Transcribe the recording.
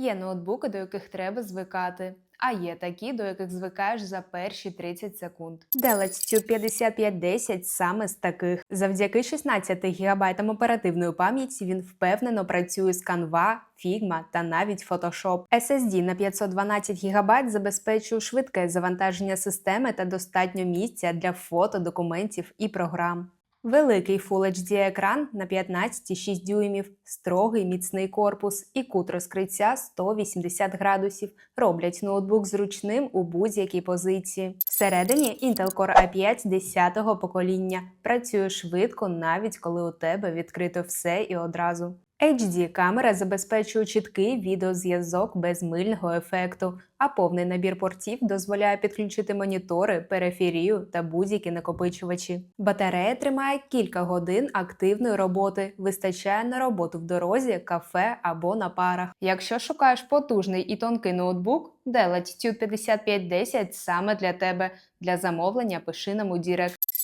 Є ноутбуки, до яких треба звикати. А є такі, до яких звикаєш за перші 30 секунд. Dell Latitude 5510 саме з таких. Завдяки 16 ГБ оперативної пам'яті він впевнено працює з Canva, Figma та навіть Photoshop. SSD на 512 ГБ забезпечує швидке завантаження системи та достатньо місця для фото, документів і програм. Великий Full HD екран на 15,6 дюймів, строгий міцний корпус і кут розкриття 180 градусів роблять ноутбук зручним у будь-якій позиції. Всередині Intel Core i5 10-го покоління працює швидко, навіть коли у тебе відкрито все і одразу. HD камера забезпечує чіткий відеозв'язок без мильного ефекту, а повний набір портів дозволяє підключити монітори, периферію та будь-які накопичувачі. Батарея тримає кілька годин активної роботи, вистачає на роботу в дорозі, кафе або на парах. Якщо шукаєш потужний і тонкий ноутбук, Dell Latitude 5510 саме для тебе. Для замовлення пиши нам у Дірект.